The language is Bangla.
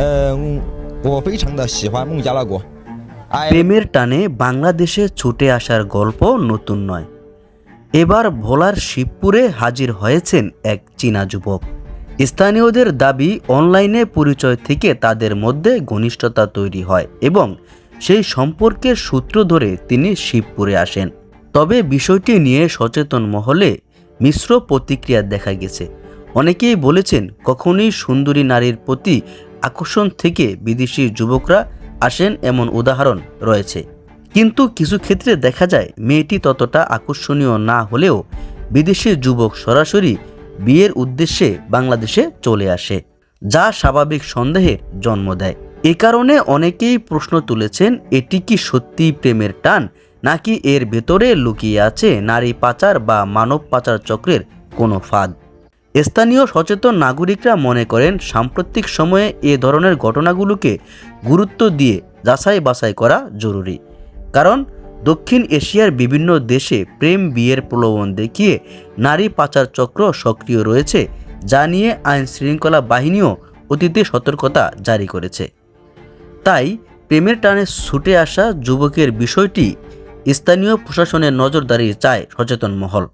嗯，我非常的喜欢孟加拉国。I প্রেমের টানে বাংলাদেশে ছুটে আসার গল্প নতুন নয় এবার ভোলার শিবপুরে হাজির হয়েছেন এক চীনা যুবক স্থানীয়দের দাবি অনলাইনে পরিচয় থেকে তাদের মধ্যে ঘনিষ্ঠতা তৈরি হয় এবং সেই সম্পর্কের সূত্র ধরে তিনি শিবপুরে আসেন তবে বিষয়টি নিয়ে সচেতন মহলে মিশ্র প্রতিক্রিয়া দেখা গেছে অনেকেই বলেছেন কখনই সুন্দরী নারীর প্রতি আকর্ষণ থেকে বিদেশি যুবকরা আসেন এমন উদাহরণ রয়েছে। কিন্তু কিছু ক্ষেত্রে দেখা যায়, মেয়েটি ততটা আকর্ষণীয় না হলেও বিদেশি যুবক সরাসরি বিয়ের উদ্দেশ্যে বাংলাদেশে চলে আসে, যা স্বাভাবিক সন্দেহের জন্ম দেয়। এ কারণে অনেকেই প্রশ্ন তুলেছেন, এটি কি সত্যি প্রেমের টান, নাকি এর ভেতরে লুকিয়ে আছে নারী পাচার বা মানব পাচার চক্রের কোনো ফাঁদ? স্থানীয় সচেতন নাগরিকরা মনে করেন সাম্প্রতিক সময়ে এ ধরনের ঘটনাগুলোকে গুরুত্ব দিয়ে যাচাই বাছাই করা জরুরি। কারণ দক্ষিণ এশিয়ার বিভিন্ন দেশে প্রেম বিয়ের প্রলোভন দেখিয়ে নারী পাচার চক্র সক্রিয় রয়েছে, যা নিয়ে আইন শৃঙ্খলা বাহিনীও অতীতে সতর্কতা জারি করেছে। তাই প্রেমের টানে ছুটে আসা যুবকের বিষয়টি স্থানীয় প্রশাসনের নজরদারি চায় সচেতন মহল।